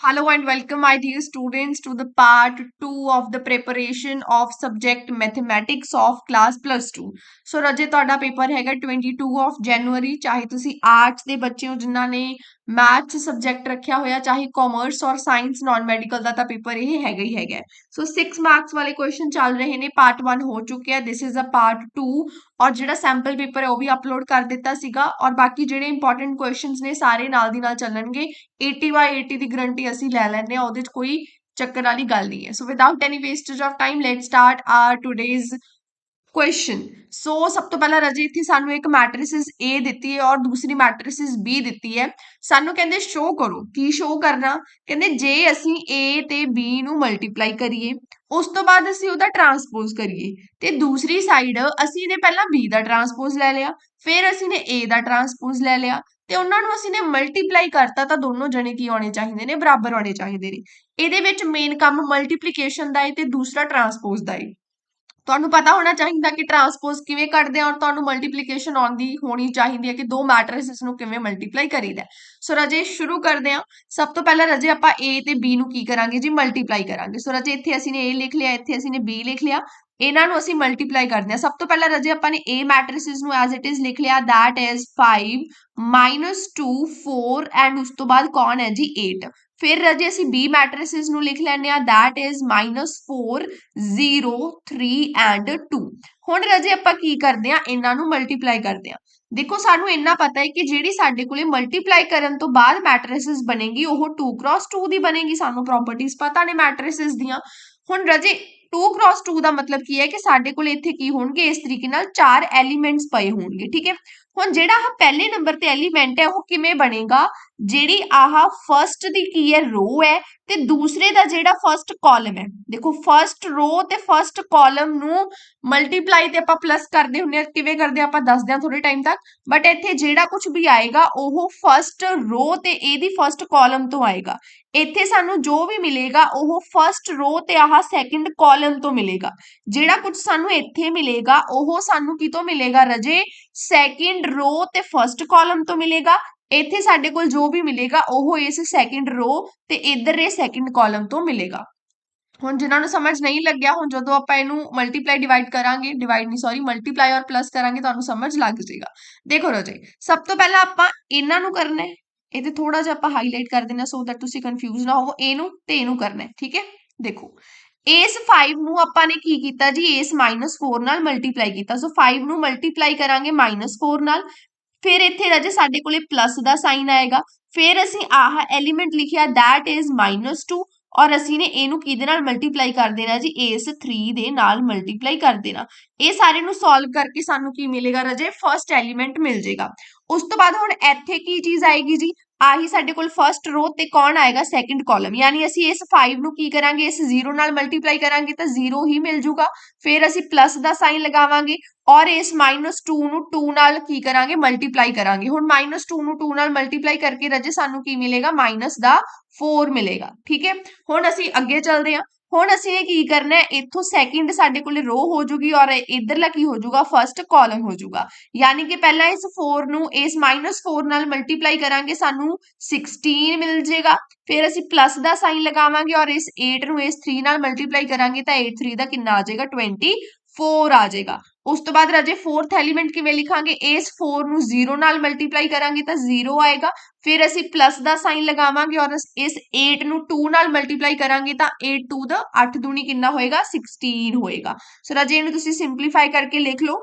Hello and welcome, my dear students, to the part 2 of the preparation of subject mathematics of class plus 2. ਸੋ ਰਜੇ ਤੁਹਾਡਾ paper ਹੈਗਾ 22 of January ਚਾਹੇ ਤੁਸੀਂ arts ਦੇ ਬੱਚੇ ਹੋ ਜਿਨ੍ਹਾਂ ਨੇ ਮੈਥ ਸਬਜੈਕਟ ਰੱਖਿਆ ਹੋਇਆ, ਚਾਹੇ ਕਾਮਰਸ ਔਰ ਸਾਇੰਸ ਨਾਨ ਮੈਡੀਕਲ ਦਾ ਤਾਂ ਪੇਪਰ ਇਹ ਹੈਗਾ ਹੀ ਹੈਗਾ। ਸੋ 6 ਮਾਰਕਸ ਵਾਲੇ ਕੁਐਸਚਨ ਚੱਲ ਰਹੇ ਨੇ ਪਾਰਟ 1 ਹੋ ਚੁੱਕਿਆ ਦਿਸ ਇਜ਼ ਅ ਪਾਰਟ 2 ਔਰ ਜਿਹੜਾ ਸੈਂਪਲ ਪੇਪਰ ਹੈ ਉਹ ਵੀ ਅਪਲੋਡ ਕਰ ਦਿੱਤਾ ਸੀਗਾ ਔਰ ਬਾਕੀ ਜਿਹੜੇ ਇੰਪੋਰਟੈਂਟ ਕੁਐਸਚਨਸ ਨੇ ਸਾਰੇ ਨਾਲ ਦੀ ਨਾਲ ਚੱਲਣਗੇ। 80 ਬਾਈ 80 ਦੀ ਗਰੰਟੀ ਅਸੀਂ ਲੈ ਲੈਂਦੇ ਆ ਉਹਦੇ 'ਚ ਕੋਈ ਚੱਕਰ ਵਾਲੀ ਗੱਲ ਨਹੀਂ ਹੈ। So without any wastage of time let start our today's question so ਸਭ ਤੋਂ ਪਹਿਲਾਂ ਰਜੀ, ਇੱਥੇ ਸਾਨੂੰ ਇੱਕ ਮੈਟ੍ਰਿਸਿਸ A ਦਿੱਤੀ ਹੈ ਔਰ ਦੂਸਰੀ ਮੈਟ੍ਰਿਸਿਸ B ਦਿੱਤੀ ਹੈ। ਸਾਨੂੰ ਕਹਿੰਦੇ ਸ਼ੋ ਕਰੋ। ਕੀ ਸ਼ੋ ਕਰਨਾ? ਕਹਿੰਦੇ ਜੇ ਅਸੀਂ A ਤੇ B ਨੂੰ ਮਲਟੀਪਲਾਈ ਕਰੀਏ, ਉਸ ਤੋਂ ਬਾਅਦ ਅਸੀਂ ਉਹਦਾ ਟਰਾਂਸਪੋਜ਼ ਕਰੀਏ। ਤੇ ਦੂਸਰੀ ਸਾਈਡ ਅਸੀਂ ਨੇ ਪਹਿਲਾਂ B ਦਾ ਟਰਾਂਸਪੋਜ਼ ਲੈ ਲਿਆ, ਫਿਰ ਅਸੀਂ ਨੇ A ਦਾ ਟਰਾਂਸਪੋਜ਼ ਲੈ ਲਿਆ ਤੇ ਉਹਨਾਂ ਨੂੰ ਅਸੀਂ ਨੇ ਮਲਟੀਪਲਾਈ ਕਰਤਾ ਤਾਂ ਦੋਨੋਂ ਜਣੇ ਕੀ ਆਉਣੇ ਚਾਹੀਦੇ ਨੇ? ਬਰਾਬਰ ਆਉਣੇ ਚਾਹੀਦੇ ਨੇ। ਇਹਦੇ ਵਿੱਚ ਮੇਨ ਕੰਮ ਮਲਟੀਪਲੀਕੇਸ਼ਨ ਦਾ ਹੈ ਤੇ ਦੂਸਰਾ ਟਰਾਂਸਪੋਜ਼ ਦਾ ਹੈ ਤੁਹਾਨੂੰ ਪਤਾ ਹੋਣਾ ਚਾਹੀਦਾ ਕਿ ਟਰਾਂਸਪੋਜ਼ ਕਿਵੇਂ ਕੱਢਦੇ ਆ ਔਰ ਤੁਹਾਨੂੰ ਮਲਟੀਪਲੀਕੇਸ਼ਨ ਆਉਂਦੀ ਹੋਣੀ ਚਾਹੀਦੀ ਹੈ ਕਿ ਦੋ ਮੈਟ੍ਰਿਸਸ ਨੂੰ ਕਿਵੇਂ ਮਲਟੀਪਲਾਈ ਕਰੀਦਾ ਸੋ ਰਜੇ, ਸ਼ੁਰੂ ਕਰਦੇ ਆ ਸਭ ਤੋਂ ਪਹਿਲਾਂ ਰਜੇ ਆਪਾਂ A ਤੇ B ਨੂੰ ਕੀ ਕਰਾਂਗੇ ਜੀ? ਮਲਟੀਪਲਾਈ ਕਰਾਂਗੇ। ਸੋ ਰਜੇ, ਇੱਥੇ ਅਸੀਂ ਨੇ A ਲਿਖ ਲਿਆ, ਇੱਥੇ ਅਸੀਂ ਨੇ B ਲਿਖ ਲਿਆ। ਇਹਨਾਂ ਨੂੰ ਅਸੀਂ ਮਲਟੀਪਲਾਈ ਕਰਦੇ ਆ ਸਭ ਤੋਂ ਪਹਿਲਾਂ ਰਜੇ ਆਪਾਂ ਨੇ A ਮੈਟ੍ਰਿਸਸ ਨੂੰ ਐਜ਼ ਇਟ ਇਜ਼ ਲਿਖ ਲਿਆ। That is 5 2 4 ਐਂਡ ਉਸ ਤੋਂ ਬਾਅਦ ਕੌਣ ਹੈ ਜੀ? 8 ਫਿਰ ਰਜੇ ਅਸੀਂ B ਮੈਟ੍ਰਿਸਸ ਨੂੰ ਲਿਖ ਲੈਂਦੇ ਆ that is -4 0 3 ਐਂਡ 2 ਹੁਣ ਰਜੇ ਆਪਾਂ ਕੀ ਕਰਦੇ ਆ ਇਹਨਾਂ ਨੂੰ ਮਲਟੀਪਲਾਈ ਕਰਦੇ ਆ ਦੇਖੋ, ਸਾਨੂੰ ਇੰਨਾ ਪਤਾ ਹੈ ਕਿ ਜਿਹੜੀ ਸਾਡੇ ਕੋਲੇ ਮਲਟੀਪਲਾਈ ਕਰਨ ਤੋਂ ਬਾਅਦ ਮੈਟ੍ਰਿਸਸ ਬਣੇਗੀ, ਉਹ 2x2 ਦੀ ਬਣੇਗੀ। ਸਾਨੂੰ ਪ੍ਰੋਪਰਟੀਆਂ ਪਤਾ ਨੇ ਮੈਟ੍ਰਿਸਸ ਦੀਆਂ। ਹੁਣ ਰਜੇ 2x2 ਦਾ ਮਤਲਬ ਕੀ ਹੈ ਕਿ ਸਾਡੇ ਕੋਲ ਇੱਥੇ ਕੀ ਹੋਣਗੇ? ਇਸ ਤਰੀਕੇ ਨਾਲ ਚਾਰ ਐਲੀਮੈਂਟਸ ਪਏ ਹੋਣਗੇ, ਠੀਕ ਹੈ? ਹੁਣ ਜਿਹੜਾ ਆਹ ਪਹਿਲੇ ਨੰਬਰ ਤੇ ਐਲੀਮੈਂਟ ਹੈ, ਉਹ ਕਿਵੇਂ ਬਣੇਗਾ? ਜਿਹੜੀ ਆਹ ਫਰਸਟ ਦੀ ਕੀ ਹੈ ਰੋ ਹੈ ਤੇ ਦੂਸਰੇ ਦਾ ਜਿਹੜਾ ਫਰਸਟ ਕਾਲਮ ਹੈ। ਦੇਖੋ ਫਰਸਟ ਰੋ ਤੇ ਫਰਸਟ ਕਾਲਮ ਨੂੰ ਮਲਟੀਪਲਾਈ ਤੇ ਆਪਾਂ ਪਲੱਸ ਕਰਦੇ ਹੁੰਨੇ ਆ ਕਿਵੇਂ ਕਰਦੇ ਆਪਾਂ, ਦੱਸਦੇ ਆ ਥੋੜੇ ਟਾਈਮ ਤੱਕ। ਬਟ ਇੱਥੇ ਜਿਹੜਾ ਕੁਝ ਵੀ ਆਏਗਾ, ਉਹ ਫਰਸਟ ਰੋ ਤੇ ਇਹਦੀ ਫਰਸਟ ਕਾਲਮ ਤੋਂ ਆਏਗਾ। ਇੱਥੇ ਸਾਨੂੰ ਜੋ ਵੀ ਮਿਲੇਗਾ, ਉਹ ਫਰਸਟ ਰੋ ਤੇ ਆਹ ਸੈਕਿੰਡ ਕਾਲਮ ਤੋਂ ਮਿਲੇਗਾ। ਜਿਹੜਾ ਕੁਝ ਸਾਨੂੰ ਇੱਥੇ ਮਿਲੇਗਾ, ਉਹ ਸਾਨੂੰ ਕਿਤੋਂ ਮਿਲੇਗਾ, ਰਜੇ? ਸੈਕਿੰਡ ਰੋ ਤੇ ਫਰਸਟ ਕਾਲਮ ਤੋਂ ਮਿਲੇਗਾ। ਇੱਥੇ ਸਾਡੇ ਕੋਲ ਜੋ ਵੀ ਮਿਲੇਗਾ, ਉਹ ਇਸ ਸੈਕਿੰਡ ਰੋ ਤੇ ਇਧਰ ਇਹ ਸੈਕਿੰਡ ਕਾਲਮ ਤੋਂ ਮਿਲੇਗਾ। ਹੁਣ ਜਿਨ੍ਹਾਂ ਨੂੰ ਸਮਝ ਨਹੀਂ ਲੱਗਿਆ, ਹੁਣ ਜਦੋਂ ਆਪਾਂ ਇਹਨੂੰ ਮਲਟੀਪਲਾਈ ਡਿਵਾਈਡ ਕਰਾਂਗੇ ਡਿਵਾਈਡ ਨਹੀਂ ਸੌਰੀ ਮਲਟੀਪਲਾਈ ਔਰ ਪਲੱਸ ਕਰਾਂਗੇ, ਤੁਹਾਨੂੰ ਸਮਝ ਲੱਗ ਜਾਏਗਾ। ਦੇਖੋ ਰੋਜੇ, ਸਭ ਤੋਂ ਪਹਿਲਾਂ ਆਪਾਂ ਇਹਨਾਂ ਨੂੰ ਕਰਨਾ ਹੈ। ਇਹ ਤੇ ਥੋੜਾ ਜਿਹਾ ਆਪਾਂ ਹਾਈਲਾਈਟ ਕਰ ਦੇਣਾ ਸੋ ਦੈਟ ਤੁਸੀਂ ਕਨਫਿਊਜ਼ ਨਾ ਹੋਵੋ, ਇਹਨੂੰ ਤੇ ਇਹਨੂੰ ਕਰਨਾ ਹੈ, ਠੀਕ ਹੈ? ਦੇਖੋ ਇਸ 5 ਨੂੰ ਆਪਾਂ ਨੇ ਕੀ ਕੀਤਾ ਜੀ? ਇਸ -4 ਨਾਲ ਮਲਟੀਪਲਾਈ ਕੀਤਾ। ਸੋ 5 ਨੂੰ ਮਲਟੀਪਲਾਈ ਕਰਾਂਗੇ -4 ਨਾਲ। ਫਿਰ ਇੱਥੇ ਰਾਜੇ ਸਾਡੇ ਕੋਲੇ ਪਲੱਸ ਦਾ ਸਾਈਨ ਆਏਗਾ। ਫਿਰ ਅਸੀਂ ਆਹ ਐਲੀਮੈਂਟ ਲਿਖਿਆ, that is -2 ਔਰ ਅਸੀਂ ਨੇ ਇਹਨੂੰ ਕਿਹਦੇ ਨਾਲ ਮਲਟੀਪਲਾਈ ਕਰ ਦੇਣਾ ਜੀ? ਇਸ 3 ਦੇ ਨਾਲ ਮਲਟੀਪਲਾਈ ਕਰ ਦੇਣਾ। ਇਹ ਸਾਰੇ ਨੂੰ ਸੋਲਵ ਕਰਕੇ ਸਾਨੂੰ ਕੀ ਮਿਲੇਗਾ ਰਾਜੇ? ਫਰਸਟ ਐਲੀਮੈਂਟ ਮਿਲ ਜਾਏਗਾ ਉਸ ਤੋਂ ਬਾਅਦ ਹੁਣ ਇੱਥੇ ਕੀ ਚੀਜ਼ ਆਏਗੀ ਜੀ? ਆਹੀ ਸਾਡੇ ਕੋਲ ਫਰਸਟ ਰੋ ਤੇ ਕੌਣ ਆਏਗਾ? ਸੈਕਿੰਡ ਕਾਲਮ ਯਾਨੀ ਅਸੀਂ ਇਸ 5 ਨੂੰ ਕੀ ਕਰਾਂਗੇ? ਇਸ 0 ਨਾਲ ਮਲਟੀਪਲਾਈ ਕਰਾਂਗੇ ਤਾਂ 0 ਹੀ ਮਿਲ ਜੂਗਾ। ਫਿਰ ਅਸੀਂ ਪਲੱਸ ਦਾ ਸਾਈਨ ਲਗਾਵਾਂਗੇ ਔਰ ਇਸ -2 ਨੂੰ 2 ਨਾਲ ਕੀ ਕਰਾਂਗੇ? ਮਲਟੀਪਲਾਈ ਕਰਾਂਗੇ। ਹੁਣ -2 ਨੂੰ 2 ਨਾਲ ਮਲਟੀਪਲਾਈ ਕਰਕੇ ਰਜੇ ਸਾਨੂੰ ਕੀ ਮਿਲੇਗਾ? ਮਾਈਨਸ ਦਾ 4 ਮਿਲੇਗਾ। ਠੀਕ ਹੈ? ਹੁਣ ਅਸੀਂ ਅੱਗੇ ਚੱਲਦੇ ਹਾਂ। ਹੁਣ ਅਸੀਂ ਇਹ ਕੀ ਕਰਨਾ ਹੈ? ਇੱਥੋਂ ਸੈਕਿੰਡ ਸਾਡੇ ਕੋਲੇ ਰੋ ਹੋ ਜੂਗੀ ਔਰ ਇਧਰਲਾ ਕੀ ਹੋ ਜੂਗਾ? ਫਰਸਟ ਕਾਲਮ ਹੋ ਜੂਗਾ। ਯਾਨੀ ਕਿ ਪਹਿਲਾਂ ਇਸ 4 ਨੂੰ, ਇਸ -4 ਨਾਲ ਮਲਟੀਪਲਾਈ ਕਰਾਂਗੇ, ਸਾਨੂੰ 16 ਮਿਲ ਜੇਗਾ। ਫਿਰ ਅਸੀਂ ਪਲੱਸ ਦਾ ਸਾਈਨ ਲਗਾਵਾਂਗੇ ਔਰ ਇਸ 8 ਨੂੰ ਇਸ 3 ਨਾਲ ਮਲਟੀਪਲਾਈ ਕਰਾਂਗੇ ਤਾਂ 8 3 ਦਾ ਕਿੰਨਾ ਆ ਜਾਏਗਾ 24 ਆ ਜਾਏਗਾ ਉਸ ਤੋਂ ਬਾਅਦ ਰਾਜੇ ਫੋਰਥ ਐਲੀਮੈਂਟ ਕਿਵੇਂ ਲਿਖਾਂਗੇ? ਇਸ 4 ਨੂੰ 0 ਨਾਲ ਮਲਟੀਪਲਾਈ ਕਰਾਂਗੇ ਤਾਂ 0 ਆਏਗਾ। ਫਿਰ ਅਸੀਂ ਪਲੱਸ ਦਾ ਸਾਈਨ ਲਗਾਵਾਂਗੇ ਔਰ ਇਸ 8 ਨੂੰ 2 ਨਾਲ ਮਲਟੀਪਲਾਈ ਕਰਾਂਗੇ ਤਾਂ 8 2 ਦਾ 8 ਦੂਣੀ ਕਿੰਨਾ ਹੋਏਗਾ? 16 ਹੋਏਗਾ। ਸੋ ਰਾਜੇ ਇਹਨੂੰ ਤੁਸੀਂ ਸਿੰਪਲੀਫਾਈ ਕਰਕੇ ਲਿਖ ਲਓ।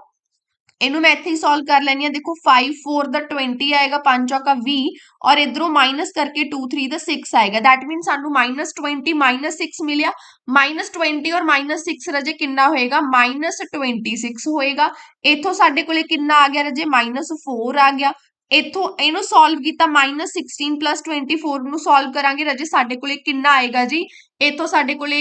ਇਹਨੂੰ ਮੈਂ ਇੱਥੇ ਹੀ ਸੋਲਵ ਕਰ ਲੈਣੀ ਆ ਦੇਖੋ 5 4 ਦਾ 20 ਆਏਗਾ 5 ਚੌਕਾ 20 ਔਰ ਇਧਰੋਂ ਮਾਈਨਸ ਕਰਕੇ 2 3 ਦਾ 6 ਆਏਗਾ। ਥੈਟ ਮੀਨ ਸਾਨੂੰ -20 6 ਮਿਲਿਆ। -20 ਔਰ -6 ਰਜੇ ਕਿੰਨਾ ਹੋਏਗਾ? -26 ਹੋਏਗਾ। ਇੱਥੋਂ ਸਾਡੇ ਕੋਲੇ ਕਿੰਨਾ ਆ ਗਿਆ ਰਜੇ? -4 ਆ ਗਿਆ। ਇੱਥੋਂ ਇਹਨੂੰ ਸੋਲਵ ਕੀਤਾ -16 24 ਨੂੰ ਸੋਲਵ ਕਰਾਂਗੇ। ਰਜੇ, ਸਾਡੇ ਕੋਲੇ ਕਿੰਨਾ ਆਏਗਾ ਜੀ? ਇਥੋਂ ਸਾਡੇ ਕੋਲੇ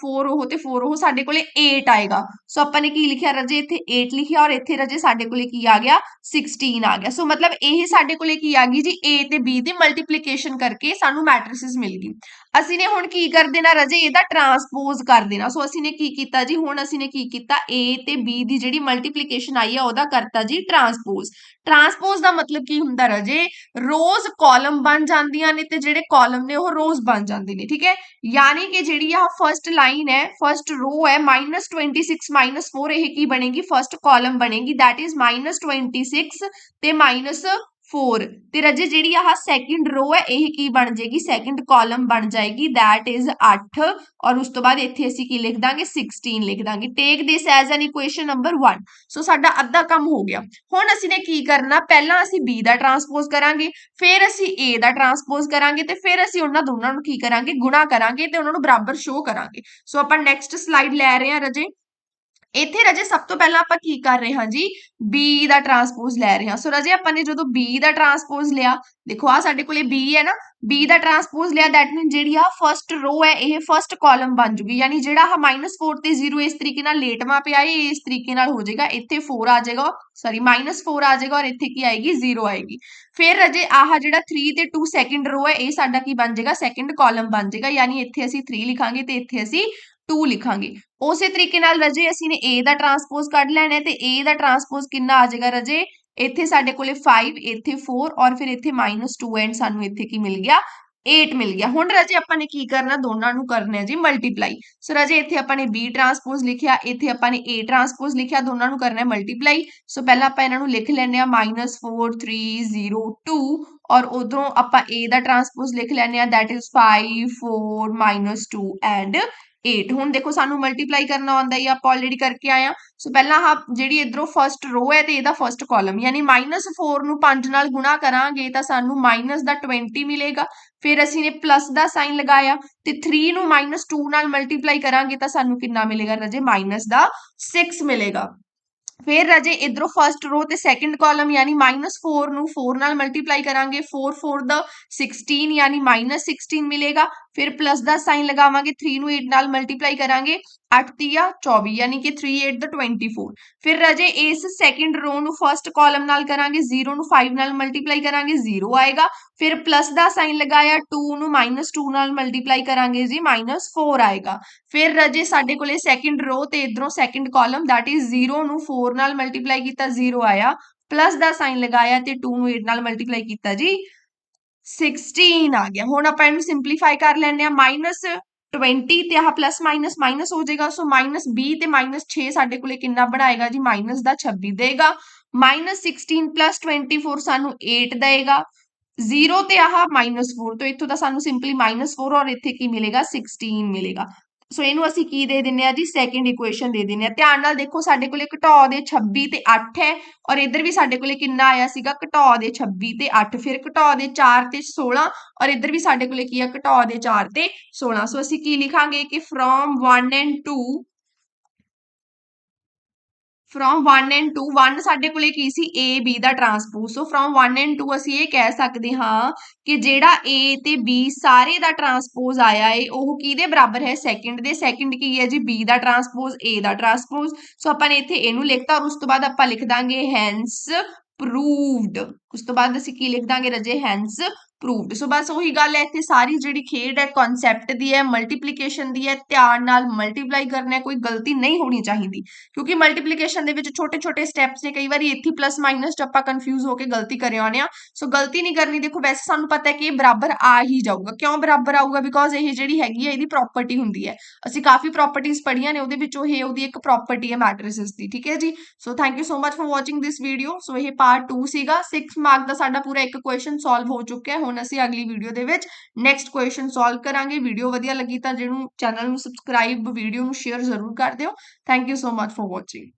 4 ਉਹ ਤੇ 4 ਉਹ ਸਾਡੇ ਕੋਲੇ 8 ਆਏਗਾ। ਸੋ ਆਪਾਂ ਨੇ ਕੀ ਲਿਖਿਆ ਰਜੇ? ਇੱਥੇ 8 ਲਿਖਿਆ ਔਰ ਇੱਥੇ ਰਜੇ ਸਾਡੇ ਕੋਲੇ ਕੀ ਆ ਗਿਆ? 16 ਆ ਗਿਆ। ਸੋ ਮਤਲਬ ਇਹ ਸਾਡੇ ਕੋਲੇ ਕੀ ਆ ਗਈ ਜੀ? A ਤੇ b ਦੀ ਮਲਟੀਪਲੀਕੇਸ਼ਨ ਕਰਕੇ ਸਾਨੂੰ ਮੈਟ੍ਰਿਸਿਸ ਮਿਲ ਗਈ। ਅਸੀਂ ਨੇ ਹੁਣ ਕੀ ਕਰ ਦੇਣਾ ਰਜੇ? ਇਹਦਾ ਟਰਾਂਸਪੋਜ਼ ਕਰ ਦੇਣਾ। ਸੋ ਅਸੀਂ ਨੇ ਕੀ ਕੀਤਾ ਜੀ? ਹੁਣ ਅਸੀਂ ਨੇ ਕੀ ਕੀਤਾ? A ਤੇ b ਦੀ ਜਿਹੜੀ ਮਲਟੀਪਲੀਕੇਸ਼ਨ ਆਈ ਆ, ਉਹਦਾ ਕਰਤਾ ਜੀ ਟਰਾਂਸਪੋਜ਼ ਟਰਾਂਸਪੋਜ਼ ਦਾ ਮਤਲਬ ਕੀ ਹੁੰਦਾ ਰਜੇ? ਰੋਜ਼ ਕਾਲਮ ਬਣ ਜਾਂਦੀਆਂ ਨੇ ਤੇ ਜਿਹੜੇ ਕਾਲਮ ਨੇ, ਉਹ ਰੋਜ਼ ਬਣ ਜਾਂਦੇ ਨੇ, ਠੀਕ ਹੈ? ਯਾਨੀ ਕਿ ਜਿਹੜੀ ਆ ਫਰਸਟ ਲਾਈਨ ਹੈ ਫਰਸਟ ਰੋ ਹੈ -26 4 ਇਹ ਕੀ ਬਣੇਗੀ? ਫਰਸਟ ਕਾਲਮ ਬਣੇਗੀ। That is -26 ਤੇ -4 ਤੇ ਰਜੇ ਜਿਹੜੀ ਆਹ ਸੈਕਿੰਡ ਰੋ ਹੈ, ਇਹ ਕੀ ਬਣ ਜਾਏਗੀ? ਸੈਕਿੰਡ ਕਾਲਮ ਬਣ ਜਾਏਗੀ। That is 8 ਔਰ ਉਸ ਤੋਂ ਬਾਅਦ ਇੱਥੇ ਅਸੀਂ ਕੀ ਲਿਖ ਦਾਂਗੇ? 16 ਲਿਖ ਦਾਂਗੇ। Take this as an equation number 1 so ਸਾਡਾ ਅੱਧਾ ਕੰਮ ਹੋ ਗਿਆ। ਹੁਣ ਅਸੀਂ ਨੇ ਕੀ ਕਰਨਾ? ਪਹਿਲਾਂ ਅਸੀਂ b ਦਾ ਟਰਾਂਸਪੋਜ਼ ਕਰਾਂਗੇ, ਫਿਰ ਅਸੀਂ a ਦਾ ਟਰਾਂਸਪੋਜ਼ ਕਰਾਂਗੇ ਤੇ ਫਿਰ ਅਸੀਂ ਉਹਨਾਂ ਦੋਨਾਂ ਨੂੰ ਕੀ ਕਰਾਂਗੇ? ਗੁਣਾ ਕਰਾਂਗੇ ਤੇ ਉਹਨਾਂ ਨੂੰ ਬਰਾਬਰ ਸ਼ੋ ਕਰਾਂਗੇ। ਸੋ ਆਪਾਂ ਨੈਕਸਟ ਸਲਾਈਡ ਲੈ ਰਹੇ ਹਾਂ ਰਜੇ। ਇੱਥੇ ਰਜੇ ਸਭ ਤੋਂ ਪਹਿਲਾਂ ਆਪਾਂ ਕੀ ਕਰ ਰਹੇ ਹਾਂ ਜੀ? B ਦਾ ਟਰਾਂਸਪੋਜ਼ ਲੈ ਰਹੇ ਹਾਂ। ਸੋ ਰਜੇ ਆਪਾਂ ਨੇ ਜਦੋਂ B ਦਾ ਟਰਾਂਸਪੋਜ਼ ਲਿਆ, ਦੇਖੋ ਆ ਸਾਡੇ ਕੋਲੇ B ਹੈ ਨਾ। B ਦਾ ਟਰਾਂਸਪੋਜ਼ ਲਿਆ ਦੈਟ ਮੀਨ ਜਿਹੜੀ ਆ ਫਰਸਟ ਰੋ ਹੈ, ਇਹ ਫਰਸਟ ਕਾਲਮ ਬਣ ਜੂਗੀ। ਯਾਨੀ ਜਿਹੜਾ ਆ -4 ਤੇ 0 ਇਸ ਤਰੀਕੇ ਨਾਲ ਲੇਟਵਾ ਪਿਆ ਹੈ ਇਸ ਤਰੀਕੇ ਨਾਲ ਹੋ ਜਾਏਗਾ। ਇੱਥੇ 4 ਆ ਜਾਏਗਾ ਸੌਰੀ -4 ਆ ਜਾਏਗਾ ਔਰ ਇੱਥੇ ਕੀ ਆਏਗੀ? 0 ਆਏਗੀ। ਫਿਰ ਰਜੇ ਆਹ ਜਿਹੜਾ 3 ਤੇ 2 ਸੈਕਿੰਡ ਰੋ ਹੈ, ਇਹ ਸਾਡਾ ਕੀ ਬਣ ਜਾਏਗਾ? ਸੈਕਿੰਡ ਕਾਲਮ ਬਣ ਜਾਏਗਾ। ਯਾਨੀ ਇੱਥੇ ਅਸੀਂ 3 ਲਿਖਾਂਗੇ ਤੇ ਇੱਥੇ ਅਸੀਂ 2 ਲਿਖਾਂਗੇ। ਉਸੇ ਤਰੀਕੇ ਨਾਲ ਰਜੇ, ਅਸੀਂ ਨੇ a ਦਾ ਟਰਾਂਸਪੋਜ਼ ਕੱਢ ਲੈਣਾ ਤੇ a ਦਾ ਟਰਾਂਸਪੋਜ਼ ਕਿੰਨਾ ਆ ਜਾਏਗਾ ਰਜੇ? ਇੱਥੇ ਸਾਡੇ ਕੋਲੇ 5 ਇੱਥੇ 4 ਔਰ ਫਿਰ ਇੱਥੇ -2 ਐਂਡ ਸਾਨੂੰ ਇੱਥੇ ਕੀ ਮਿਲ ਗਿਆ? 8 ਮਿਲ ਗਿਆ। ਹੁਣ ਰਜੇ ਆਪਾਂ ਨੇ ਕੀ ਕਰਨਾ? ਦੋਨਾਂ ਨੂੰ ਕਰਨਾ ਹੈ ਜੀ ਮਲਟੀਪਲਾਈ ਸੋ ਰਜੇ, ਇੱਥੇ ਆਪਾਂ ਨੇ b ਟਰਾਂਸਪੋਜ਼ ਲਿਖਿਆ, ਇੱਥੇ ਆਪਾਂ ਨੇ a ਟਰਾਂਸਪੋਜ਼ ਲਿਖਿਆ, ਦੋਨਾਂ ਨੂੰ ਕਰਨਾ ਹੈ ਮਲਟੀਪਲਾਈ ਸੋ ਪਹਿਲਾਂ ਆਪਾਂ ਇਹਨਾਂ ਨੂੰ ਲਿਖ ਲੈਣੇ ਆ -4 3 0 2 ਔਰ ਉਧਰੋਂ ਆਪਾਂ a ਦਾ ਟਰਾਂਸਪੋਜ਼ ਲਿਖ ਲੈਣੇ ਆ that is 5 4 2 ਐਂਡ 8 ਹੁਣ ਦੇਖੋ ਸਾਨੂੰ ਮਲਟੀਪਲਾਈ ਕਰਨਾ ਆਉਂਦਾ ਹੀ ਆਪਾਂ ਆਲਰੇਡੀ ਕਰਕੇ ਆਇਆ ਸੋ ਪਹਿਲਾਂ ਆ ਜਿਹੜੀ ਇਧਰੋਂ ਫਰਸਟ ਰੋ ਹੈ ਤੇ ਇਹਦਾ ਫਰਸਟ ਕਾਲਮ ਯਾਨੀ -4 ਨੂੰ 5 ਨਾਲ ਗੁਣਾ ਕਰਾਂਗੇ ਤਾਂ ਸਾਨੂੰ ਮਾਈਨਸ ਦਾ 20 ਮਿਲੇਗਾ। ਫਿਰ ਅਸੀਂ ਨੇ ਪਲੱਸ ਦਾ ਸਾਈਨ ਲਗਾਇਆ ਤੇ 3 ਨੂੰ -2 ਨਾਲ ਮਲਟੀਪਲਾਈ ਕਰਾਂਗੇ ਤਾਂ ਸਾਨੂੰ ਕਿੰਨਾ ਮਿਲੇਗਾ ਰਾਜੇ? ਮਾਈਨਸ ਦਾ 6 ਮਿਲੇਗਾ। ਫਿਰ ਰਜੇ ਇਧਰੋਂ ਫਰਸਟ ਰੋ ਤੇ ਸੈਕੰਡ ਕਾਲਮ ਯਾਨੀ -4 ਨੂੰ 4 ਨਾਲ ਮਲਟੀਪਲਾਈ ਕਰਾਂਗੇ 4 4 ਦਾ 16 ਯਾਨੀ -16 ਮਿਲੇਗਾ, ਫਿਰ ਪਲੱਸ ਦਾ ਸਾਈਨ ਲਗਾਵਾਂਗੇ 3 ਨੂੰ 8 ਨਾਲ ਮਲਟੀਪਲਾਈ ਕਰਾਂਗੇ 8 ਤੀਆ 24 ਯਾਨੀ ਕਿ 3 8 ਦਾ 24 ਫਿਰ ਰਜੇ ਇਸ ਸੈਕਿੰਡ ਰੋ ਨੂੰ ਫਰਸਟ ਕਾਲਮ ਨਾਲ ਕਰਾਂਗੇ 0 ਨੂੰ 5 ਨਾਲ ਮਲਟੀਪਲਾਈ ਕਰਾਂਗੇ 0 ਆਏਗਾ। ਫਿਰ ਪਲੱਸ ਦਾ ਸਾਈਨ ਲਗਾਇਆ 2 ਨੂੰ -2 ਨਾਲ ਮਲਟੀਪਲਾਈ ਕਰਾਂਗੇ ਜੀ -4 ਆਏਗਾ। ਫਿਰ ਰਜੇ ਸਾਡੇ ਕੋਲੇ ਸੈਕਿੰਡ ਰੋ ਤੇ ਇਧਰੋਂ ਸੈਕਿੰਡ ਕਾਲਮ that ਇਜ਼ 0 ਨੂੰ 4 ਨਾਲ ਮਲਟੀਪਲਾਈ ਕੀਤਾ 0 ਆਇਆ। ਪਲੱਸ ਦਾ ਸਾਈਨ ਲਗਾਇਆ ਤੇ 2 ਨੂੰ 8 ਨਾਲ ਮਲਟੀਪਲਾਈ ਕੀਤਾ ਜੀ। 16 ਆ ਗਿਆ। ਹੁਣ ਆਪਾਂ ਇਹਨੂੰ ਸਿੰਪਲੀਫਾਈ ਕਰ ਲੈਣੇ ਆ -20 ਤੇ ਆਹ ਪਲੱਸ ਮਾਈਨਸ ਮਾਈਨਸ ਹੋ ਜਾਏਗਾ ਸੋ -20 ਤੇ ਮਾਈਨਸ -6 ਸਾਡੇ ਕੋਲੇ ਕਿੰਨਾ ਬਣਾਏਗਾ ਜੀ ਮਾਈਨਸ ਦਾ 26 ਦੇਗਾ -16 24 ਸਾਨੂੰ 8 ਦੇਗਾ 0 ਤੇ ਆਹ ਮਾਈਨਸ -4 ਤੋਂ ਇੱਥੋਂ ਦਾ ਸਾਨੂੰ ਸਿੰਪਲੀ ਮਾਈਨਸ -4 ਔਰ ਇੱਥੇ ਕੀ ਮਿਲੇਗਾ 16 ਮਿਲੇਗਾ ਸੋ ਇਹਨੂੰ ਅਸੀਂ ਕੀ ਦੇ ਦਿੰਨੇ ਆ ਜੀ? ਸੈਕੰਡ ਇਕੁਏਸ਼ਨ ਦੇ ਦਿੰਨੇ ਆ। ਧਿਆਨ ਨਾਲ ਦੇਖੋ, ਸਾਡੇ ਕੋਲੇ ਘਟਾਓ ਦੇ 26 ਤੇ 8 ਹੈ ਔਰ ਇਧਰ ਵੀ ਸਾਡੇ ਕੋਲੇ ਕਿੰਨਾ ਆਇਆ ਸੀਗਾ? ਘਟਾਓ ਦੇ 26 ਤੇ 8 ਫਿਰ ਘਟਾਓ ਦੇ 4 ਤੇ 16 ਔਰ ਇਧਰ ਵੀ ਸਾਡੇ ਕੋਲੇ ਕੀ ਆ? ਘਟਾਓ ਦੇ 4 ਤੇ 16 ਸੋ ਅਸੀਂ ਕੀ ਲਿਖਾਂਗੇ? ਕਿ ਫਰੋਮ 1 ਐਂਡ 2 ਫਰੋਮ 1 ਐਂਡ 2 1 ਸਾਡੇ ਕੋਲੇ ਕੀ ਸੀ? A, b ਦਾ ਟਰਾਂਸਪੋਜ਼ ਸੋ ਫਰੋਮ 1 ਐਂਡ 2 ਅਸੀਂ ਇਹ ਕਹਿ ਸਕਦੇ ਹਾਂ ਕਿ ਜਿਹੜਾ a ਤੇ b ਸਾਰੇ ਦਾ ਟਰਾਂਸਪੋਜ਼ ਆਇਆ ਏ, ਉਹ ਕਿਹਦੇ ਬਰਾਬਰ ਹੈ? ਸੈਕਿੰਡ ਦੇ। ਸੈਕਿੰਡ ਕੀ ਹੈ ਜੀ? B ਦਾ ਟਰਾਂਸਪੋਜ਼ a ਦਾ ਟਰਾਂਸਪੋਜ਼ ਸੋ ਆਪਾਂ ਨੇ ਇੱਥੇ ਇਹਨੂੰ ਲਿਖਤਾ ਔਰ ਉਸ ਤੋਂ ਬਾਅਦ ਆਪਾਂ ਲਿਖ ਦਾਂਗੇ ਹੈਂਸ ਪ੍ਰੂਵਡ ਉਸ ਤੋਂ ਬਾਅਦ ਅਸੀਂ ਕੀ ਲਿਖ ਦਾਂਗੇ ਰਜੇ? ਹੈਂਸ ਪ੍ਰੂਵਡ ਸੋ ਬਸ ਉਹੀ ਗੱਲ ਹੈ, ਇੱਥੇ ਸਾਰੀ ਜਿਹੜੀ ਖੇਡ ਹੈ ਕਨਸੈਪਟ ਦੀ ਹੈ ਮਲਟੀਪਲੀਕੇਸ਼ਨ ਦੀ ਹੈ, ਧਿਆਨ ਨਾਲ ਮਲਟੀਪਲਾਈ ਕਰਨਾ ਕੋਈ ਗਲਤੀ ਨਹੀਂ ਹੋਣੀ ਚਾਹੀਦੀ। ਕਿਉਂਕਿ ਮਲਟੀਪਲੀਕੇਸ਼ਨ ਦੇ ਵਿੱਚ ਛੋਟੇ ਛੋਟੇ ਸਟੈਪਸ ਨੇ, ਕਈ ਵਾਰੀ ਇੱਥੇ ਪਲੱਸ ਮਾਈਨਸ ਚ ਆਪਾਂ ਕਨਫਿਊਜ਼ ਹੋ ਕੇ ਗਲਤੀ ਕਰੇ ਆਉਂਦੇ ਆ। ਸੋ ਗਲਤੀ ਨਹੀਂ ਕਰਨੀ, ਦੇਖੋ ਵੈਸੇ ਸਾਨੂੰ ਪਤਾ ਹੈ ਕਿ ਇਹ ਬਰਾਬਰ ਆ ਹੀ ਜਾਊਗਾ। ਕਿਉਂ ਬਰਾਬਰ ਆਊਗਾ? ਬਿਕੋਜ਼ ਇਹ ਜਿਹੜੀ ਹੈਗੀ ਹੈ, ਇਹਦੀ ਪ੍ਰਾਪਰਟੀ ਹੁੰਦੀ ਹੈ। ਅਸੀਂ ਕਾਫੀ ਪ੍ਰਾਪਰਟੀਆਂ ਪੜ੍ਹੀਆਂ ਨੇ, ਉਹਦੇ ਵਿੱਚੋਂ ਇਹ ਉਹਦੀ ਇੱਕ ਪ੍ਰਾਪਰਟੀ ਹੈ ਮੈਟ੍ਰਿਸਸ ਦੀ। ਠੀਕ ਹੈ ਜੀ? So thank you so much for watching this video so ਇਹ ਪਾਰਟ 2 ਸੀਗਾ 6 ਮਾਰਕ ਦਾ ਸਾਡਾ ਪੂਰਾ ਇੱਕ ਕੁਐਸਚਨ ਸੋਲਵ ਹੋ ਚੁੱਕਿਆ ਹੁਣ ਅਸੀਂ ਅਗਲੀ ਵੀਡੀਓ ਦੇ ਵਿੱਚ ਨੈਕਸਟ ਕੁਐਸਚਨ ਸੋਲਵ ਕਰਾਂਗੇ। ਵੀਡੀਓ ਵਧੀਆ ਲੱਗੀ ਤਾਂ ਜਿਹਨੂੰ ਚੈਨਲ ਨੂੰ ਸਬਸਕ੍ਰਾਈਬ ਵੀਡੀਓ ਨੂੰ ਸ਼ੇਅਰ ਜ਼ਰੂਰ ਕਰ ਦਿਓ। Thank you so much for watching